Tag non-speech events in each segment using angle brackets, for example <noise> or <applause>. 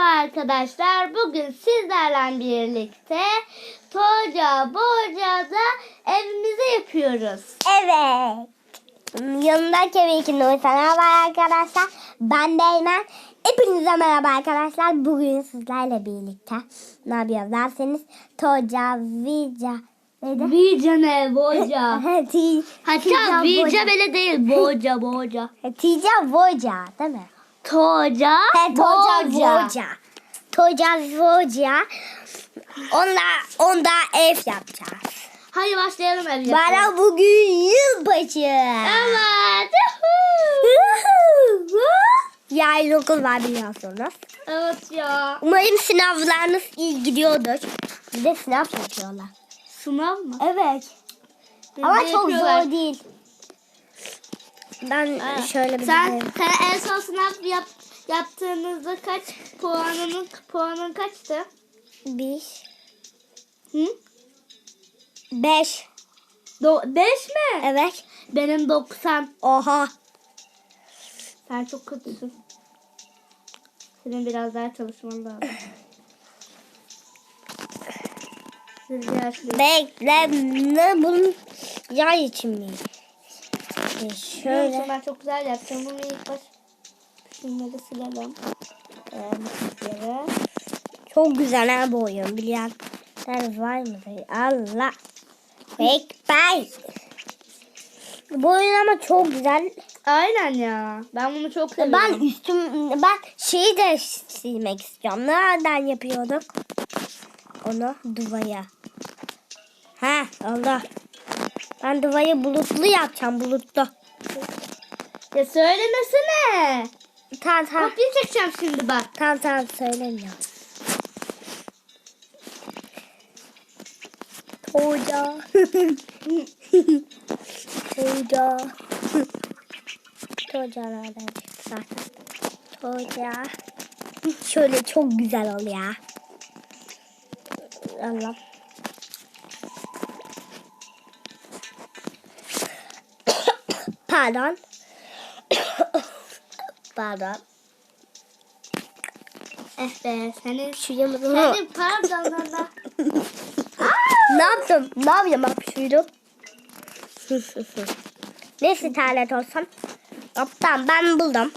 Merhaba arkadaşlar. Bugün sizlerle birlikte Toca Boca'da evimizi yapıyoruz. Evet. Yanında Kevin Nursan var arkadaşlar. Ben de Eymen. Hepinize merhaba arkadaşlar. Bugün sizlerle birlikte ne yapıyoruz derseniz Toca, Vica, neydi? Vica ne Boca? <laughs> Hatta Vica bile değil Boca Boca. <laughs> Tica Voca değil mi? Toca He, Toca. Voca. Toca Voca. Onda, onda ev yapacağız. Hadi başlayalım ev yapmaya. Bana bugün yılbaşı. Evet. Yarın okul var biliyorsunuz. Evet ya. Umarım sınavlarınız iyi gidiyordur. Bir de sınav yapıyorlar. Sınav mı? Evet. Ama çok zor değil. Ben Ha. şöyle bir sen, sen en son sınav yap, yaptığınızda kaç puanın puanın kaçtı? Bir, Hı? beş. Do 5 mi? Evet. Benim 90. Oha. Sen çok kötüsün. Senin biraz daha çalışman lazım. Bekle. Ne bunun yay için mi? Ee, Şöyle. Ben çok güzel yaptım. Bunu ilk baş şunları silelim. Ee. Çok güzel ha bu oyun. Bilenler var mı? Allah. Fake bye. Bu oyun ama çok güzel. Aynen ya. Ben bunu çok seviyorum. Ben üstüm ben şeyi de silmek istiyorum. Nereden yapıyorduk? Onu duvaya. Ha oldu. Ben duvayı bulutlu yapacağım bulutlu. Ya söylemesene. Tamam tamam. Kopya çekeceğim şimdi bak. Tamam tamam söylemiyorum. Hoca. Hoca. Hoca nereden çıktı zaten? Hoca. Şöyle çok güzel oluyor. Allah. Pardon. <coughs> Pardon. Eh be senin Şuraya mı? senin pardon lan <laughs> da. ne yaptım? Ne yapayım hapşuydum? <laughs> Neyse terlet olsam. Hop tamam ben buldum.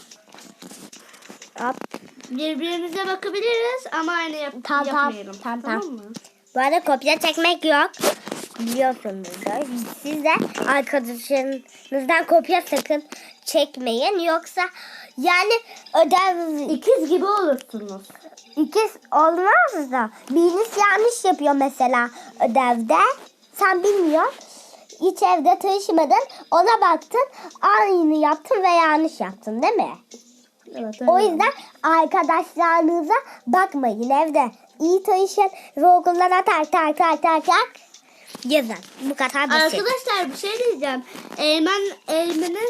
Hop. Birbirimize bakabiliriz ama aynı yap tamam. yapmayalım. Tamam, tamam. mı? Bu arada kopya çekmek yok. Biliyorsunuz da. Siz de arkadaşınızdan kopya sakın çekmeyin. Yoksa yani ödev İkiz gibi olursunuz. ikiz olmaz da. Biriniz yanlış yapıyor mesela ödevde. Sen bilmiyorsun. Hiç evde taşımadın. Ona baktın. Aynı yaptın ve yanlış yaptın değil mi? Evet, O yüzden arkadaşlarınıza bakmayın evde. İyi tanışın ve okullara tak tak tak tak tak yazın. Bu kadar basit. Arkadaşlar bir şey diyeceğim. Eymen Eymen'in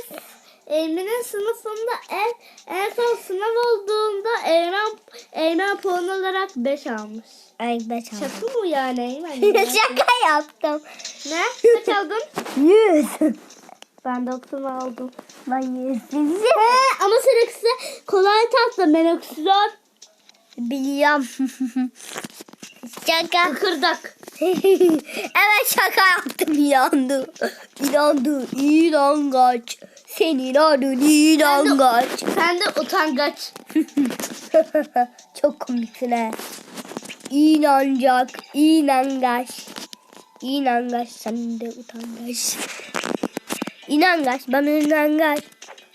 Eymen'in sınıfında en en son sınav olduğunda Eymen Eymen puan olarak 5 almış. Ay be çaldım. Şaka mı yani Eymen? <laughs> Şaka yaptım. ne? Kaç aldın? Yüz. Ben 90 aldım. Ben yüz. He, ama seninkisi kolay tatlı. Benimkisi zor. Biliyorum. <laughs> şaka. Kıkırdak. <laughs> evet şaka yaptım inandı. İnandı. İnangaç. Senin adın inangaç. Sen de utangaç. <laughs> Çok komiksin ha. İnanacak, inangaç. İnangaç, sen de utangaç. İnangaç, bana inangaç.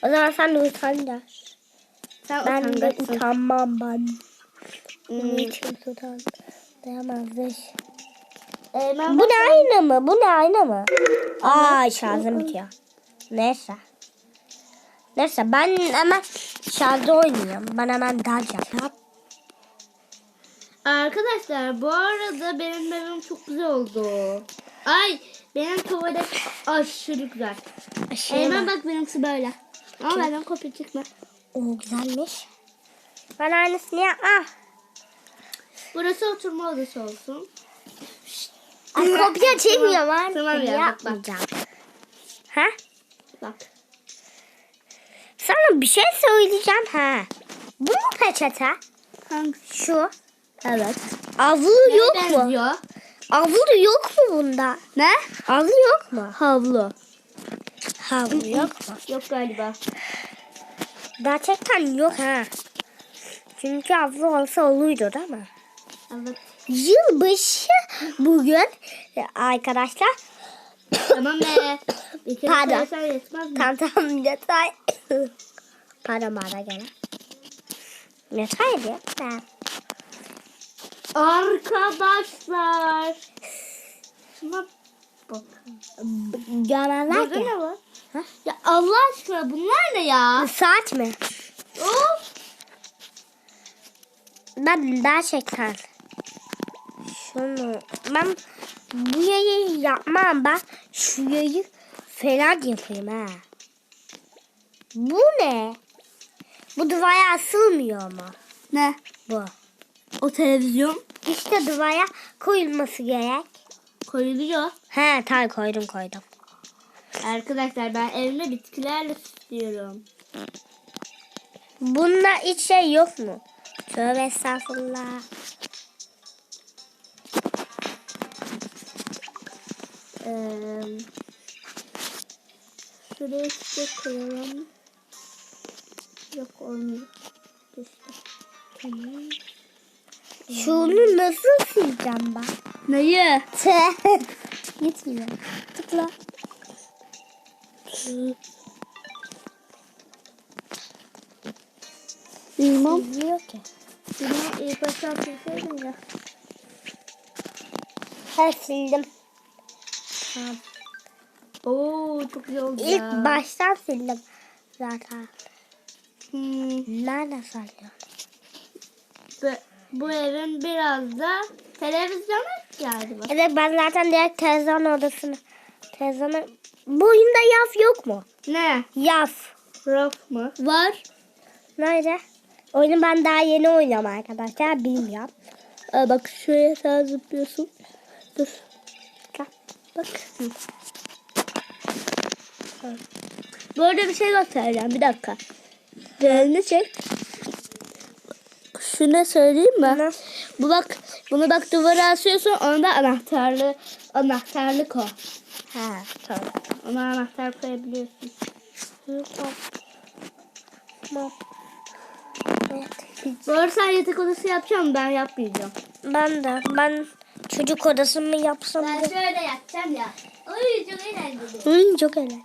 O zaman sen de utangaç. Sen Ben de utangaçsın. utanmam ben. Hmm. Hiç kimse Dayanamazdır. Eymen Bu ne ayna mı? Bu ne ayna mı? Aa şarjım bitiyor. Neyse. Neyse ben hemen şarjda oynayayım. Ben hemen daj yapayım. Arkadaşlar bu arada benim evim çok güzel oldu. Ay benim tuvalet aşırı güzel. Aşırı Eymen mı? bak benimkisi böyle. Ama benden kopya çıkma. O güzelmiş. Ben aynısını yapma. Burası oturma odası olsun. Ay, kopya çekmiyor var. Tamam ya. Yapmayacağım. Ha? Bak. Sana bir şey söyleyeceğim ha. Bu mu peçete? Hangisi? Şu. Evet. Avlu Neye yok mu? benziyor? Avlu yok mu bunda? Ne? Avlu yok mu? Havlu. Havlu yok mu? Yok galiba. Gerçekten yok ha. Çünkü avlu olsa olurdu değil mi? Evet. Yılbaşı bugün e, arkadaşlar. Tamam be. <coughs> Pardon. Tamam tamam yeter. <coughs> Pardon bana gene. Yeter ya. Tamam. Arkadaşlar. Şuna bakın. Görmezler ki. ne var? Ha? Ya Allah aşkına bunlar ne ya? Saat mi? Of. Ben gerçekten şunu ben bu yayı yapmam ben şu yayı falan yapayım ha. Bu ne? Bu duvara asılmıyor mu? Ne? Bu. O televizyon İşte duvara koyulması gerek. koyuluyor. He tamam koydum koydum. Arkadaşlar ben evime bitkilerle süslüyorum. Bunda hiç şey yok mu? Tövbe estağfurullah. Ee, şuraya çiçek koyalım. Yok olmuyor. İşte. Tamam. Şunu nasıl sileceğim ben? Neyi? Te. Gitmiyor. Tıkla. Bilmem. Silmiyor ki. Bilmem. İlk başta silseydim ya. Ha sildim. Tamam. Oo çok güzel oldu İlk ya. baştan sildim zaten. Hmm, Nerede sallıyor? bu, bu evin biraz da ihtiyacı var. Evet ben zaten direkt televizyon odasını televizyona... Bu oyunda yaf yok mu? Ne? Yaf. Raf mı? Var. Nerede? Oyunu ben daha yeni oynuyorum arkadaşlar. Bilmiyorum. Aa, bak şuraya sen zıplıyorsun. Dur. Bak. Bak. Bu arada bir şey göstereceğim. Bir dakika. Elini çek. Şunu söyleyeyim mi? Ne? Bu bak, bunu bak duvara asıyorsun. Onda anahtarlı, anahtarlık o. Ha tamam. Ona anahtar koyabiliyorsun. Bu arada sen yatak odası yapacağım ben yapmayacağım. Ben de. Ben çocuk odası mı yapsam? Ben da- şöyle yapacağım ya. Oy çok eğlenceli. Uy, çok eğlenceli.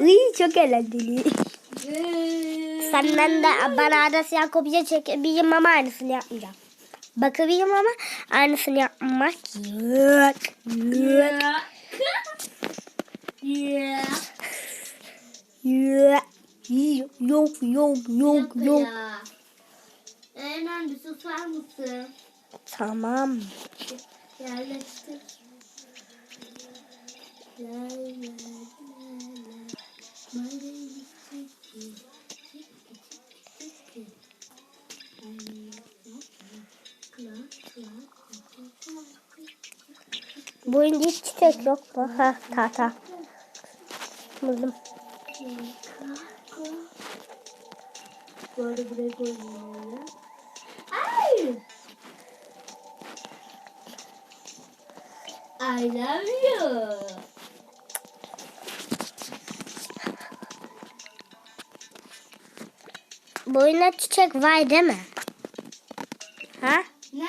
Uy, çok eğlenceli. Senden de bana da siyah kopya çekebilirim ama aynısını yapmayacağım. Bakabilirim ama aynısını yapmak yok. Yok. Yok. Yok yok yok yok. Bir susar mısın? Tamam. Yerleştir. Bu hiç çiçek yok mu? Ha tahta. Buldum. Bu buraya koyuyorum. I love you. Bu oyunda çiçek var değil mi? Ha? Ne?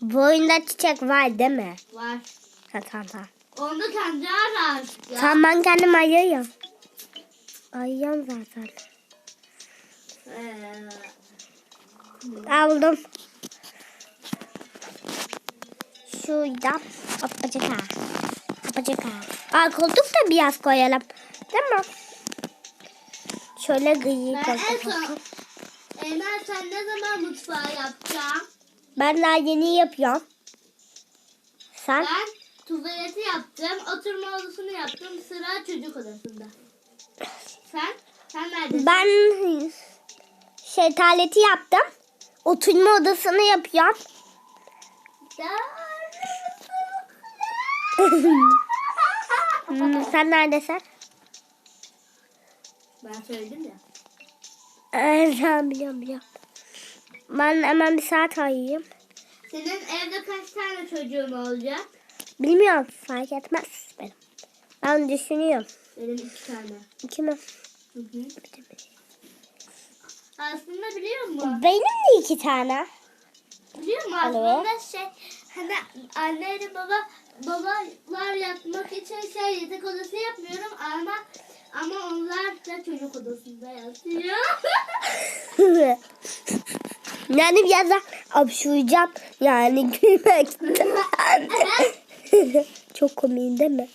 Bu oyunda çiçek var değil mi? Var. Ha tamam tamam. Onu kendi ara artık ya. Tamam ben kendim ayıyorum. Ayıyorum zaten. Ee, Aldım. Şuradan kapacak ha. Kapacak ha. Aa koltuk da biraz koyalım. Değil mi? Şöyle gıyı koltuk. Eymen sen ne zaman mutfağı yapacaksın? Ben daha yeni yapıyorum. Sen? Ben tuvaleti yaptım, oturma odasını yaptım, sıra çocuk odasında. Sen? Sen neredesin? Ben şey tuvaleti yaptım. Oturma odasını yapıyorum. Hmm, sen neredesin? ben söyledim ya. Ee, ben biliyorum biliyorum. Ben hemen bir saat ayırayım. Senin evde kaç tane çocuğun olacak? Bilmiyorum fark etmez benim. Ben düşünüyorum. Benim iki tane. İki mi? Hı hı. Aslında biliyor musun? Benim de iki tane. Biliyor musun? Aslında şey hani anneyle baba babalar yatmak için şey yatak odası yapmıyorum ama ama onlar da çocuk odasında yatıyor. <laughs> yani birazdan apşuracağım. Yani <laughs> gülmekten. <laughs> Çok komik değil mi?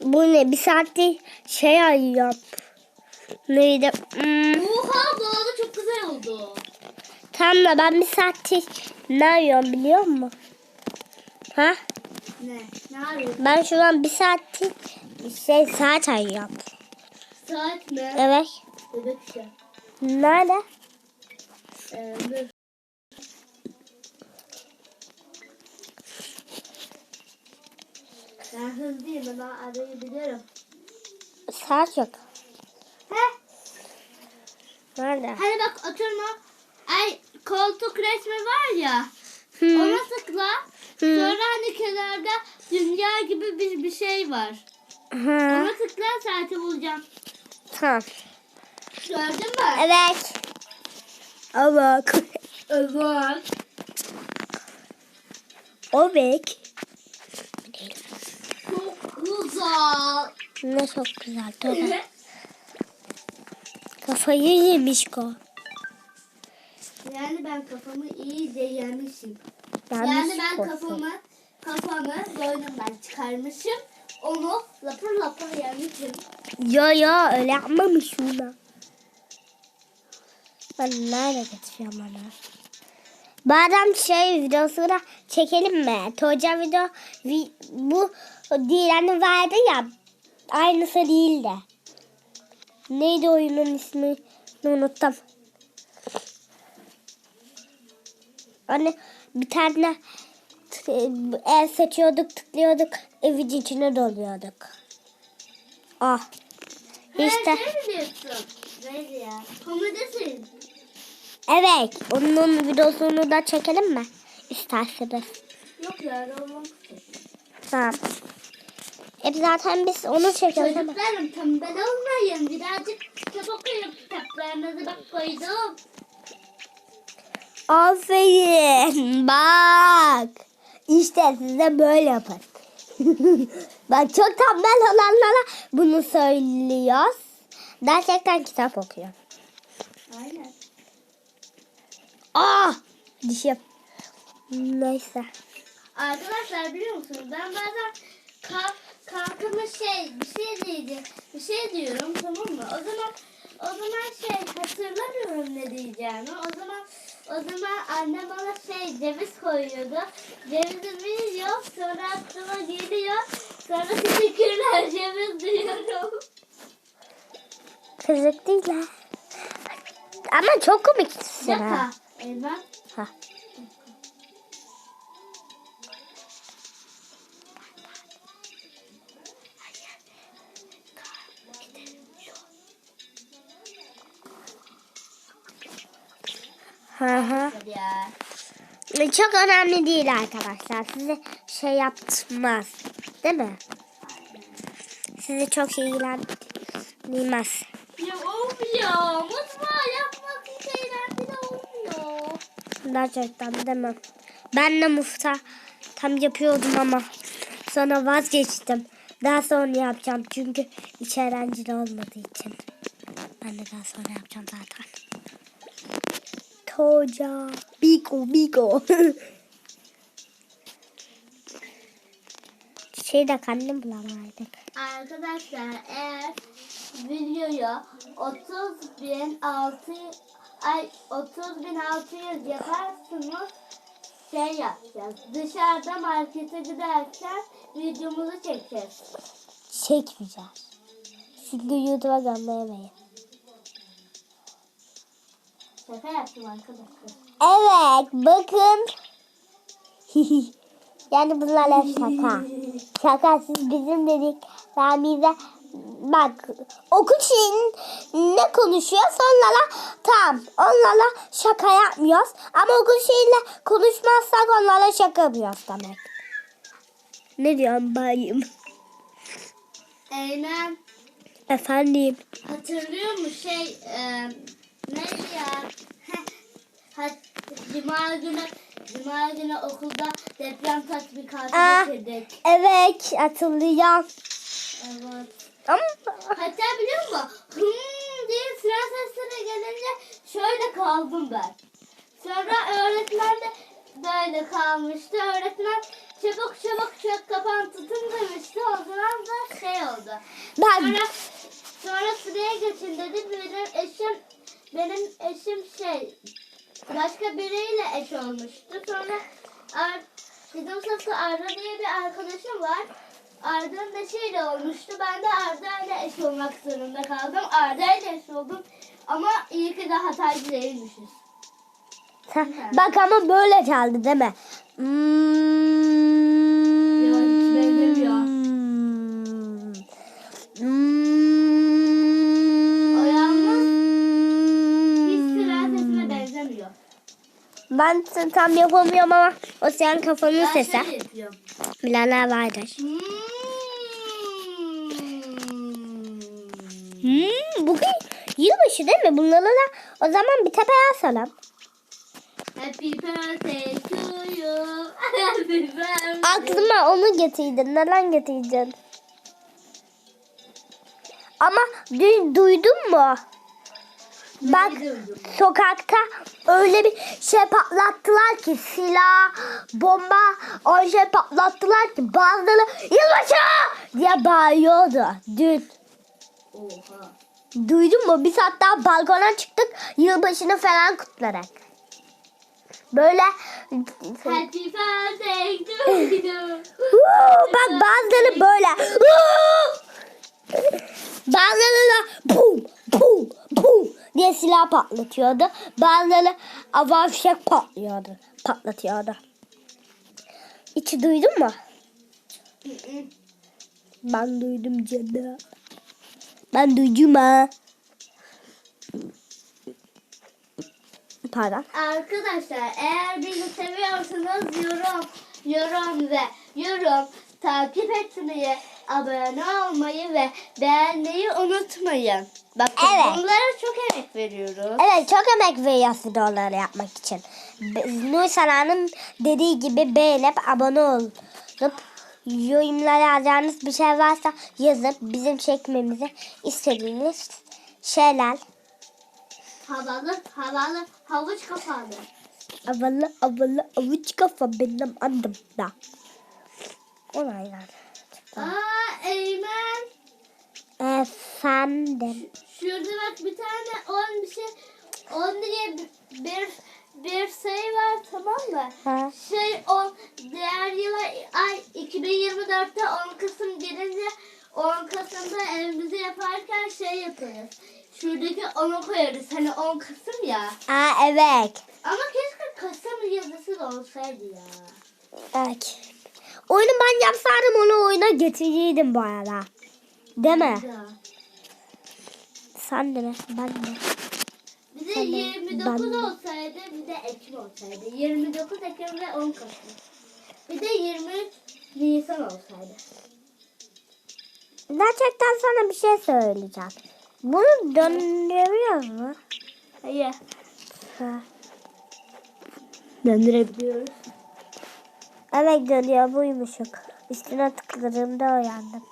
Bu ne? Bir saattir şey arıyorum. Neydi? Hmm. Oha bu arada çok güzel oldu. Tam da ben bir saattir ne arıyorum biliyor musun? Ha? Ne? Ne arıyorsun? Ben şu an bir saattir şey saat arıyorum. Saat mi? Evet. Bebek işte. Nerede? Dur. Ben hızlıyım ben arayabilirim. Saat yok. He? Nerede? Hani bak oturma. Ay koltuk resmi var ya. Hı. Ona tıkla. Hı. Sonra hani kenarda dünya gibi bir, bir şey var. Hı. Ona tıkla saati bulacağım. Tamam. Gördün mü? Evet. Evet. O bek. Çok güzel. Ne çok güzel. Tabii. Kafayı yemiş ko. Yani ben kafamı iyice yemişim. Ben Yani ben kafamı kafamı boynumdan çıkarmışım. Onu lapır lapır yemişim. Yo yo öyle yapmamışım ben. Ben nerede getireceğim onu? Badem şey videosu da çekelim mi? Toca video vi- bu Dilan'ı verdi ya aynısı değil de. Neydi oyunun ismi? Unuttum. Hani bir tane el seçiyorduk, tıklıyorduk, evin içine doluyorduk. Ah. İşte. Şey. Evet. Onun videosunu da çekelim mi? İsterseniz. Yok ya olmaz. Tamam. Hep zaten biz onu çekiyoruz ama. Çocuklarım tembel olmayın. Birazcık kitap okuyun. Kitaplarınızı bak koydum. Aferin. Bak. İşte size böyle yapın. <laughs> Bak çok tembel olanlara bunu söylüyoruz. Gerçekten kitap okuyor. Aynen. Ah! Dişim. Neyse. Arkadaşlar biliyor musunuz? Ben bazen ka kankama şey bir şey diyeceğim. Bir şey diyorum tamam mı? O zaman o zaman şey hatırlamıyorum ne diyeceğimi. O zaman o zaman annem bana şey ceviz koyuyordu. Cevizi yiyor sonra aklıma geliyor. Sonra teşekkürler ceviz diyorum. Kızık değil ha. Ama çok komiksin ha. Yaka. Elma. ha. Hı hı. Ya. Çok önemli değil arkadaşlar. Size şey yapmaz. Değil mi? Sizi çok ilgilendirmez. Ya olmuyor. Mutfağı yapmak hiç eğlenceli olmuyor. Gerçekten değil mi? Ben de mufta tam yapıyordum ama sonra vazgeçtim. Daha sonra yapacağım çünkü hiç eğlenceli olmadığı için. Ben de daha sonra yapacağım zaten. Toca. Biko biko. <laughs> şey de kendim bulamaydık. Arkadaşlar eğer videoyu 30 bin 6 ay 30 bin 600 yaparsınız şey yapacağız. Dışarıda markete giderken videomuzu çekeceğiz. Çekmeyeceğiz. Çünkü YouTube'a gönderemeyiz. Şaka yaptım arkadaşlar. Evet bakın. <laughs> yani bunlar hep şaka. Şaka siz bizim dedik. Ramize bak okul şeyin ne konuşuyor onlara tamam onlara şaka yapmıyoruz ama okul şeyle konuşmazsak onlara şaka yapıyoruz demek. Ne diyorsun bayım? Eymen Efendim. hatırlıyor musun şey e, ya? <laughs> Cuma günü Cuma günü okulda deprem tatbikatı Aa. getirdik. Evet hatırlıyorum. Evet. Ama Hatta biliyor musun? Hmm diye sıra sesleri gelince şöyle kaldım ben. Sonra öğretmen de böyle kalmıştı. Öğretmen çabuk çabuk çök kapan tutun demişti. O zaman da şey oldu. ben Sonra, sonra sıraya geçin dedi. Benim eşim benim eşim şey başka biriyle eş olmuştu. Sonra Ar, bizim sınıfta Arda diye bir arkadaşım var. Arda'nın eşiyle olmuştu. Ben de Arda ile eş olmak zorunda kaldım. Arda ile eş oldum. Ama iyi ki de Hataycı değilmişiz. bak ama böyle çaldı değil mi? Hmm. Yok, hiç benzemiyor. Hmm. O yalnız Hiç sıra sesine benzemiyor. Ben tam yapamıyorum ama o senin kafanın Ben sesi. Bilenler vardır. Hmm. Hmm, bugün yılbaşı değil mi? Bunları da o zaman bir tepeye asalım. Happy birthday to you. <laughs> Happy birthday. Aklıma onu getirdin. Neden getirdin? Ama dün duydun mu? Bak sokakta öyle bir şey patlattılar ki silah, bomba, o şey patlattılar ki bazıları yılbaşı diye bağırıyordu dün. Oha. Duydun mu? Biz hatta balkona çıktık yılbaşını falan kutlarak. Böyle Happy birthday to you. Bak bazıları böyle. Huu! Bazıları da pum pum pum diye silah patlatıyordu. Bazıları hava fişek patlıyordu. Patlatıyordu. İçi duydun mu? Ben duydum canım. Ben duydum ha. Pardon. Arkadaşlar eğer bizi seviyorsanız yorum, yorum ve yorum takip etmeyi, abone olmayı ve beğenmeyi unutmayın. Bakın Evet. bunlara çok emek veriyoruz. Evet çok emek veriyoruz videoları yapmak için. Nur Sana'nın dediği gibi beğenip abone olup yorumlara yazacağınız bir şey varsa yazıp bizim çekmemizi istediğiniz şeyler Havalı, havalı, havuç kapalı. havalı havalı avuç kafa benim adımda. Olaylar. Aa Eymen. Efendim. Şurada bak bir tane 10 bir şey 10 diye bir- bir sayı var tamam mı? Ha. Şey 10 diğer yıla ay 2024'te 10 Kasım gelince 10 Kasım'da evimizi yaparken şey yaparız. Şuradaki 10'u koyarız. Hani 10 Kasım ya. Aa evet. Ama keşke Kasım yazısı da olsaydı ya. Evet. Oyunu ben yapsaydım onu oyuna getirirdim bu arada. Değil mi? Ya. Sen de mi? Ben de. Bir de Tamam, 29 ben- olsaydı bir de Ekim olsaydı. 29 Ekim ve 10 Kasım. Bir de 23 Nisan olsaydı. Gerçekten sana bir şey söyleyeceğim. Bunu döndürüyor mu? Hayır. Ha. Döndürebiliyoruz. Evet dönüyor buymuşuk. Üstüne tıkladığımda uyandım.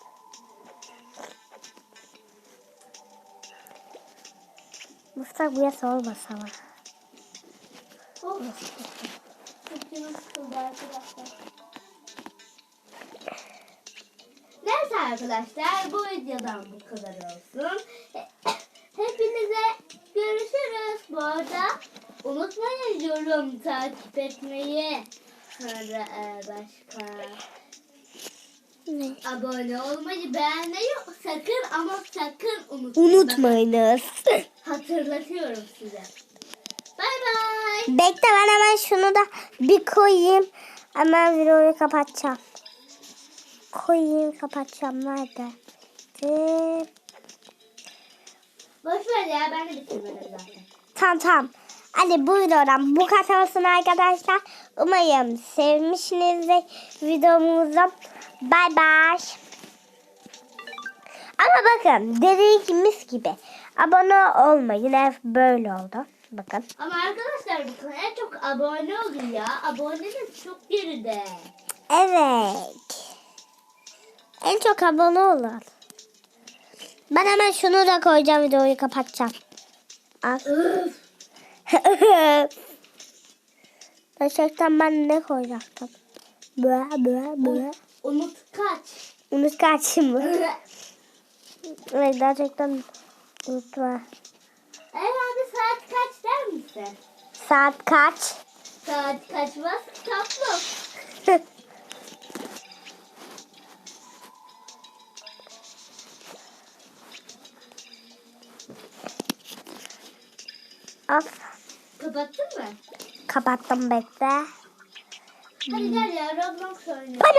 Mustafa ama. Çok canım sıkıldı arkadaşlar. Neyse arkadaşlar bu videodan bu kadar olsun. <coughs> Hepinize görüşürüz. Bu arada unutmayın yorum takip etmeyi. Sonra e, başka Ne? abone olmayı beğenmeyi sakın ama sakın unutmayın. Unutmayınız. Hatırlatıyorum size. Bay bay. Bekle ben hemen şunu da bir koyayım. Hemen videoyu kapatacağım. Koyayım kapatacağım. Nerede? Ee, Boş ver ya ben de bitirmedim zaten. Tamam tamam. Hadi buyurun. Bu kadar olsun arkadaşlar. Umarım sevmişsinizdir videomuzu. Bay bay. Ama bakın dediğim mis gibi. Abone olmayın. Hep böyle oldu. Bakın. Ama arkadaşlar bu kanala çok abone olun ya. Aboneler çok geride. Evet. En çok abone olun. Ben hemen şunu da koyacağım videoyu kapatacağım. Al. Öf. <laughs> Gerçekten ben ne koyacaktım? Bıra bıra bıra. Umut kaç. Unut kaçım mı? <laughs> Evet gerçekten unutma. Herhalde saat kaç der misin? Saat kaç? Saat kaçmaz kitaplı. <laughs> of. Kapattın mı? Kapattım bekle. Hadi gel ya Roblox oynayalım.